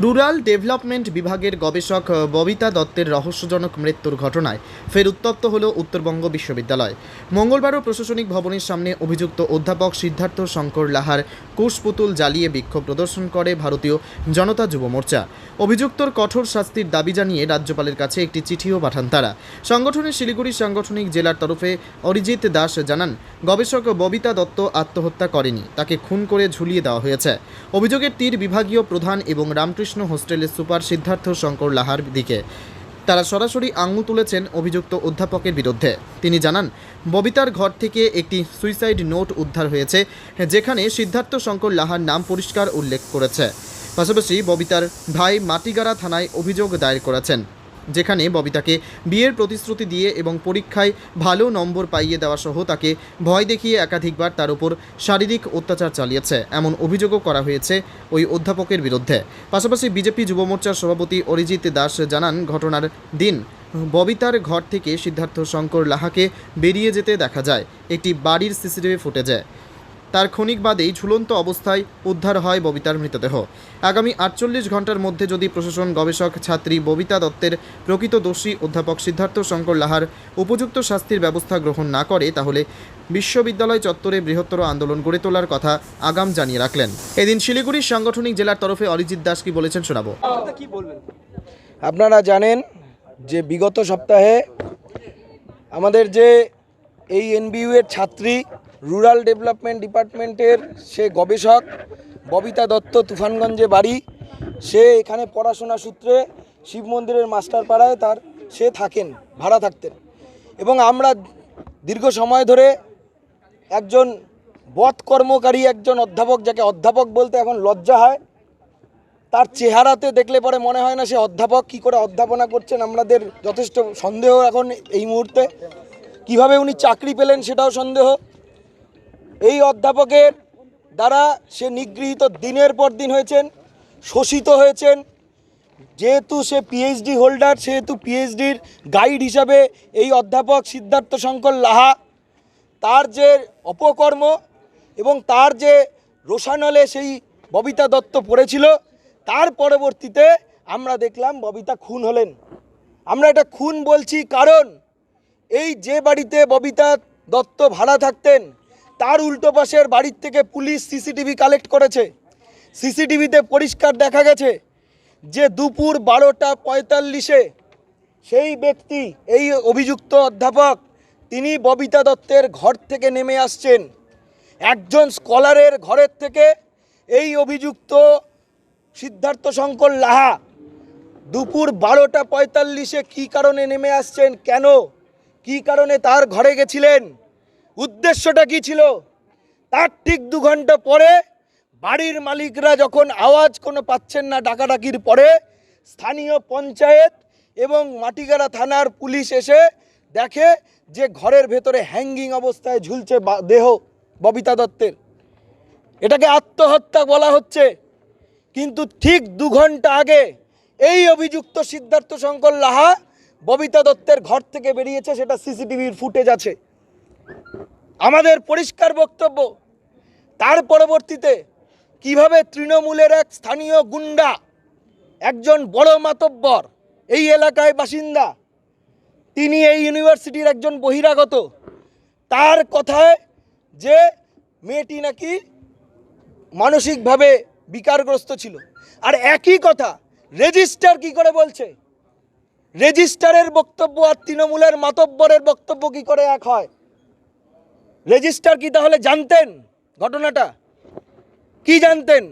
Rural development বিভাগের গবেষক ববিতা দত্তের রহস্যজনক মৃত্যুর ঘটনায় ফের উত্তপ্ত হল উত্তরবঙ্গ বিশ্ববিদ্যালয়। মঙ্গলবারও প্রশাসনিক ভবনের সামনে অভিযুক্ত অধ্যাপক সিদ্ধার্থ শঙ্কর লাহার কোষপুতুল জ্বালিয়ে বিক্ষোভ প্রদর্শন করে ভারতীয় জনতা যুব মোর্চা। অভিযুক্তর কঠোর শাস্তির দাবি জানিয়ে রাজ্যপালের কাছে একটি চিঠিও পাঠান তারা। সংগঠনের শিলিগুড়ি সাংগঠনিক জেলার তরফে অরিজিৎ দাস জানান, গবেষক ববিতা দত্ত আত্মহত্যা করেনি, তাকে খুন করে ঝুলিয়ে দেওয়া হয়েছে। অভিযোগের তীর বিভাগীয় প্রধান এবং রামকৃষ্ণ হোস্টেলের সুপার সিদ্ধার্থ শঙ্কর লাহার দিকে। তারা সরাসরি আঙুল তুলেছেন অভিযুক্ত অধ্যাপকের বিরুদ্ধে। তিনি জানান, ববিতার ঘর থেকে একটি সুইসাইড নোট উদ্ধার হয়েছে, যেখানে সিদ্ধার্থ শঙ্কর লাহার নাম পরিষ্কার উল্লেখ করেছে। পাশাপাশি ববিতার ভাই মাটিগাড়া থানায় অভিযোগ দায়ের করেছেন। যেখানে ববিতাকে বিয়ের প্রতিশ্রুতি দিয়ে এবং পরীক্ষায় ভালো নম্বর পাইয়ে দেওয়া সহ তাকে ভয় দেখিয়ে একাধিকবার তার উপর শারীরিক অত্যাচার চালিয়েছে। এমন অভিযোগও করা হয়েছে ওই অধ্যাপকের বিরুদ্ধে। পাশাপাশি বিজেপি যুব মোর্চার সভাপতি অরিজিৎ দাস জানান, ঘটনার দিন ববিতার ঘর থেকে সিদ্ধার্থ শঙ্কর লাহাকে বেরিয়ে যেতে দেখা যায়। একটি বাড়ির সিসিটিভি ফুটেজে। তার ক্ষণিক বাদেই ঝুলন্ত অবস্থায় উদ্ধার হয় ববিতার মৃতদেহ। আগামী আটচল্লিশ ঘণ্টার মধ্যে যদি প্রশাসন গবেষক ছাত্রী ববিতা দত্তের প্রকৃত দোষী অধ্যাপক সিদ্ধার্থ শঙ্কর লাহার উপযুক্ত শাস্তির ব্যবস্থা গ্রহণ না করে তাহলে বিশ্ববিদ্যালয় চত্বরে বৃহত্তর আন্দোলন গড়ে তোলার কথা আগাম জানিয়ে রাখলেন। এদিন শিলিগুড়ির সাংগঠনিক জেলার তরফে অরিজিৎ দাস কি বলেছেন শোনাবো। আপনারা জানেন যে বিগত সপ্তাহে আমাদের যে এই এনবিইউ এর ছাত্রী রুরাল ডেভেলপমেন্ট ডিপার্টমেন্টের সে গবেষক ববিতা দত্ত তুফানগঞ্জে বাড়ি। সে এখানে পড়াশোনা সূত্রে শিব মন্দিরের মাস্টার পাড়ায় তার, সে থাকেন, ভাড়া থাকতেন। এবং আমরা দীর্ঘ সময় ধরে একজন বধ কর্মকারী, একজন অধ্যাপক, যাকে অধ্যাপক বলতে এখন লজ্জা হয়, তার চেহারাতে দেখলে পরে মনে হয় না সে অধ্যাপক, কি করে অধ্যাপনা করছেন আমাদের যথেষ্ট সন্দেহ এখন এই মুহূর্তে। কীভাবে উনি চাকরি পেলেন সেটাও সন্দেহ। এই অধ্যাপকের দ্বারা সে নিগৃহীত দিনের পর দিন হয়েছেন, শোষিত হয়েছেন। যেহেতু সে পিএইচডি হোল্ডার সেহেতু পিএইচডির গাইড হিসাবে এই অধ্যাপক সিদ্ধার্থ শঙ্কর লাহা, তার যে অপকর্ম এবং তার যে রোশানলে সেই ববিতা দত্ত পড়েছিল, তার পরবর্তীতে আমরা দেখলাম ববিতা খুন হলেন। আমরা এটা খুন বলছি কারণ এই যে বাড়িতে ববিতা দত্ত ভাড়া থাকতেন তার উল্টো পাশের বাড়ির থেকে পুলিশ সিসিটিভি কালেক্ট করেছে। সিসিটিভিতে পরিষ্কার দেখা গেছে যে দুপুর বারোটা পঁয়তাল্লিশে সেই ব্যক্তি, এই অভিযুক্ত অধ্যাপক, তিনি ববিতা দত্তের ঘর থেকে নেমে আসছেন। একজন স্কলারের ঘরের থেকে এই অভিযুক্ত সিদ্ধার্থ শঙ্কর লাহা দুপুর বারোটা পঁয়তাল্লিশে কী কারণে নেমে আসছেন, কেন, কী কারণে তার ঘরে গেছিলেন? উদ্দেশ্যটা কী ছিল? তার ঠিক দু ঘণ্টা পরে বাড়ির মালিকরা যখন আওয়াজ কোনো পাচ্ছেন না ডাকাডাকির পরে স্থানীয় পঞ্চায়েত এবং মাটিগাড়া থানার পুলিশ এসে দেখে যে ঘরের ভেতরে হ্যাঙ্গিং অবস্থায় ঝুলছে দেহ ববিতা দত্তের। এটাকে আত্মহত্যা বলা হচ্ছে। কিন্তু ঠিক দু ঘণ্টা আগে এই অভিযুক্ত সিদ্ধার্থ শঙ্কর লাহা ববিতা দত্তের ঘর থেকে বেরিয়েছে, সেটা সিসিটিভির ফুটেজ আছে। আমাদের পরিষ্কার বক্তব্য। তার পরবর্তীতে কীভাবে তৃণমূলের এক স্থানীয় গুন্ডা, একজন বড় মাতব্বর, এই এলাকায় বাসিন্দা, তিনি এই ইউনিভার্সিটির একজন বহিরাগত, তার কথায় যে মেয়েটি নাকি মানসিকভাবে বিকারগ্রস্ত ছিল। আর একই কথা, রেজিস্টার কি করে বলছে? রেজিস্টারের বক্তব্য আর তৃণমূলের মাতব্বরের বক্তব্য কি করে এক হয়? রেজিস্টার কি তাহলে জানতেন ঘটনাটা? কি জানতেন?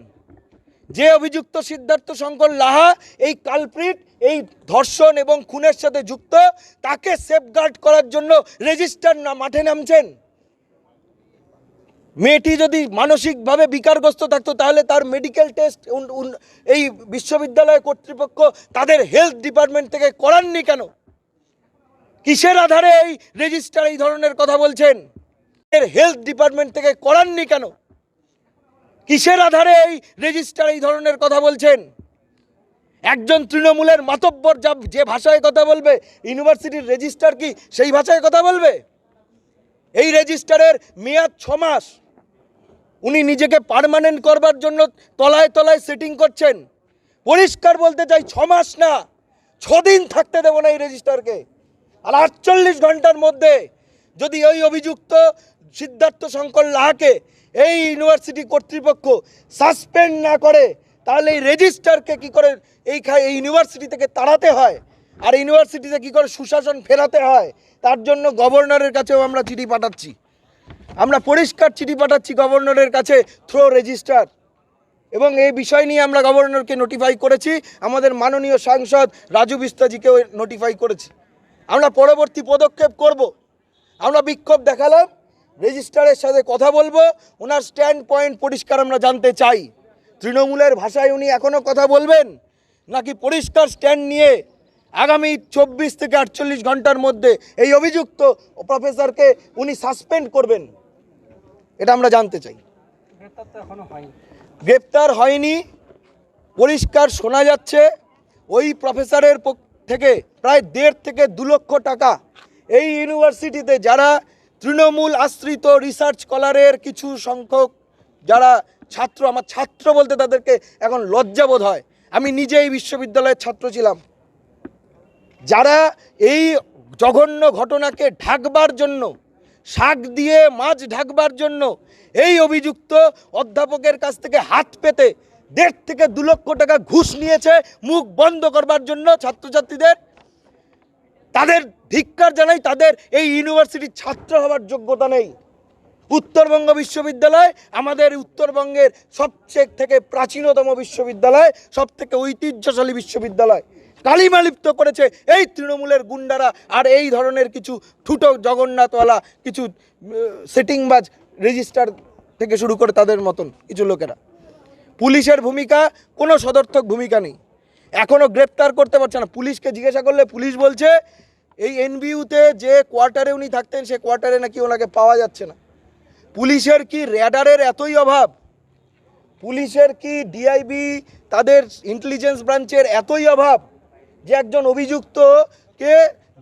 যে অভিযুক্ত সিদ্ধার্থ শঙ্কর লাহা, এই কালপ্রিট, এই ধর্ষণ এবং খুনের সাথে যুক্ত, তাকে সেফগার্ড করার জন্য রেজিস্টার না, মাঠে নামছেন? মেয়েটি যদি মানসিকভাবে বিকারগ্রস্ত থাকতো, তাহলে তার মেডিকেল টেস্ট এই বিশ্ববিদ্যালয় কর্তৃপক্ষ তাদের হেলথ ডিপার্টমেন্ট থেকে করাননি কেন? কিসের আধারে এই রেজিস্টার এই ধরনের কথা বলছেন? এর হেলথ ডিপার্টমেন্ট থেকে করাননি কেন? কিসের আধারে এই রেজিস্টার এই ধরনের কথা বলছেন? একজন তৃণমূলের মাতব্বর যা যে ভাষায় কথা বলবে, ইউনিভার্সিটির রেজিস্টার কি সেই ভাষায় কথা বলবে? এই রেজিস্টারের মেয়াদ ছ মাস। উনি নিজেকে পার্মানেন্ট করবার জন্য তলায় তলায় সেটিং করছেন। পরিষ্কার বলতে চাই, ছ মাস না ছদিন থাকতে দেবো না এই রেজিস্টারকে আর আটচল্লিশ ঘণ্টার মধ্যে যদি ওই অভিযুক্ত সিদ্ধার্থ শঙ্কর লাহাকে এই ইউনিভার্সিটি কর্তৃপক্ষ সাসপেন্ড না করে, তাহলে এই রেজিস্টারকে কী করে এই এই ইউনিভার্সিটি থেকে তাড়াতে হয়? আর ইউনিভার্সিটিতে কী করে সুশাসন ফেরাতে হয়? তার জন্য গভর্নরের কাছেও আমরা চিঠি পাঠাচ্ছি। আমরা পরিষ্কার চিঠি পাঠাচ্ছি গভর্নরের কাছে থ্রো রেজিস্টার। এবং এই বিষয় নিয়ে আমরা গভর্নরকে নোটিফাই করেছি। আমাদের মাননীয় সাংসদ রাজু বিস্তাজিকেও নোটিফাই করেছি। আমরা পরবর্তী পদক্ষেপ করব। আমরা বিক্ষোভ দেখালাম রেজিস্ট্রারের সাথে কথা বলব ওনার স্ট্যান্ড পয়েন্ট পরিষ্কার আমরা জানতে চাই। তৃণমূলের ভাষায় উনি এখনও কথা বলবেন নাকি পরিষ্কার স্ট্যান্ড নিয়ে আগামী চব্বিশ থেকে আটচল্লিশ ঘণ্টার মধ্যে এই অভিযুক্ত প্রফেসরকে উনি সাসপেন্ড করবেন? এটা আমরা জানতে চাই। গ্রেপ্তার হয়নি। পরিষ্কার শোনা যাচ্ছে ওই প্রফেসরের থেকে প্রায় দেড় থেকে দু লক্ষ টাকা এই ইউনিভার্সিটিতে যারা তৃণমূল আশ্রিত রিসার্চ স্কলারের কিছু সংখ্যক যারা ছাত্র, আমার ছাত্র বলতে তাদেরকে এখন লজ্জাবোধ হয়। আমি নিজে এই বিশ্ববিদ্যালয়ের ছাত্র ছিলাম। যারা এই জঘন্য ঘটনাকে ঢাকবার জন্য, শাক দিয়ে মাছ ঢাকবার জন্য, এই অভিযুক্ত অধ্যাপকের কাছ থেকে হাত পেতে দেড় থেকে দু লক্ষ টাকা ঘুষ নিয়েছে, মুখ বন্ধ করবার জন্য ছাত্রছাত্রীদের তাদের ধিক্কার জানাই তাদের এই ইউনিভার্সিটির ছাত্র হওয়ার যোগ্যতা নেই। উত্তরবঙ্গ বিশ্ববিদ্যালয় আমাদের উত্তরবঙ্গের সবচেয়ে থেকে প্রাচীনতম বিশ্ববিদ্যালয় সব থেকে ঐতিহ্যশালী বিশ্ববিদ্যালয়। কালিমা লিপ্ত করেছে এই তৃণমূলের গুন্ডারা আর এই ধরনের কিছু ঠুটো জগন্নাথওয়ালা, কিছু সেটিংবাজ রেজিস্টার থেকে শুরু করে তাদের মতন কিছু লোকেরা। পুলিশের ভূমিকা, কোনো সদর্থক ভূমিকা নেই। এখনও গ্রেপ্তার করতে পারছে না। পুলিশকে জিজ্ঞাসা করলে পুলিশ বলছে, এই এনবিইউতে যে কোয়ার্টারে উনি থাকতেন, সে কোয়ার্টারে নাকি ওনাকে পাওয়া যাচ্ছে না। পুলিশের কি র্যাডারের এতই অভাব? পুলিশের কি ডিআইবি, তাদের ইন্টেলিজেন্স ব্রাঞ্চের এতই অভাব যে একজন অভিযুক্তকে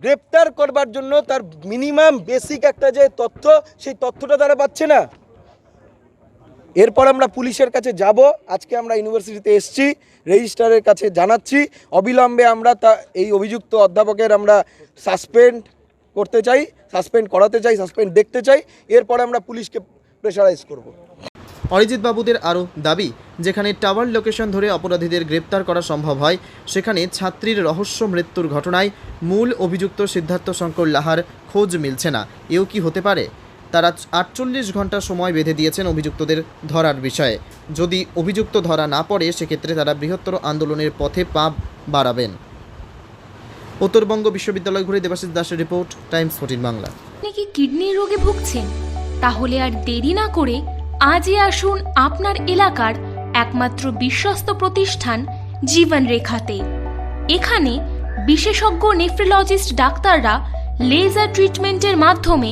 গ্রেপ্তার করবার জন্য তার মিনিমাম বেসিক একটা যে তথ্য, সেই তথ্যটা তারা পাচ্ছে না? এরপর আমরা পুলিশের কাছে যাব। আজকে আমরা ইউনিভার্সিটিতে এসছি, রেজিস্ট্রারের কাছে জানাচ্ছি। অবিলম্বে আমরা তা, এই অভিযুক্ত অধ্যাপকের আমরা সাসপেন্ড করতে চাই, সাসপেন্ড করাতে চাই, সাসপেন্ড দেখতে চাই। এরপরে আমরা পুলিশকে প্রেশারাইজ করব। অরিজিৎ বাবুদের আরও দাবি, যেখানে টাওয়ার লোকেশন ধরে অপরাধীদের গ্রেপ্তার করা সম্ভব হয়, সেখানে ছাত্রীর রহস্য মৃত্যুর ঘটনায় মূল অভিযুক্ত সিদ্ধার্থ শঙ্কর লাহার খোঁজ মিলছে না। এও কি হতে পারে? তারা আটচল্লিশ ঘণ্টা সময় বেঁধে দিয়েছেন অভিযুক্তদের ধরার বিষয়ে। যদি অভিযুক্ত ধরা না পড়ে, সেক্ষেত্রে তারা বৃহত্তর আন্দোলনের পথে পা বাড়াবেন। উত্তরবঙ্গ বিশ্ববিদ্যালয় ঘুরে দেবাশিস দাসের রিপোর্ট, টাইমস ফোর্টিন বাংলা। আপনি কি কিডনির রোগে ভুগছেন? তাহলে আর দেরি না করে আজই আসুন আপনার এলাকার একমাত্র বিশ্বস্ত প্রতিষ্ঠান জীবন রেখাতে এখানে বিশেষজ্ঞ নেফ্রোলজিস্ট ডাক্তাররা লেজার ট্রিটমেন্টের মাধ্যমে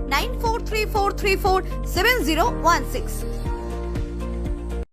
9434347016.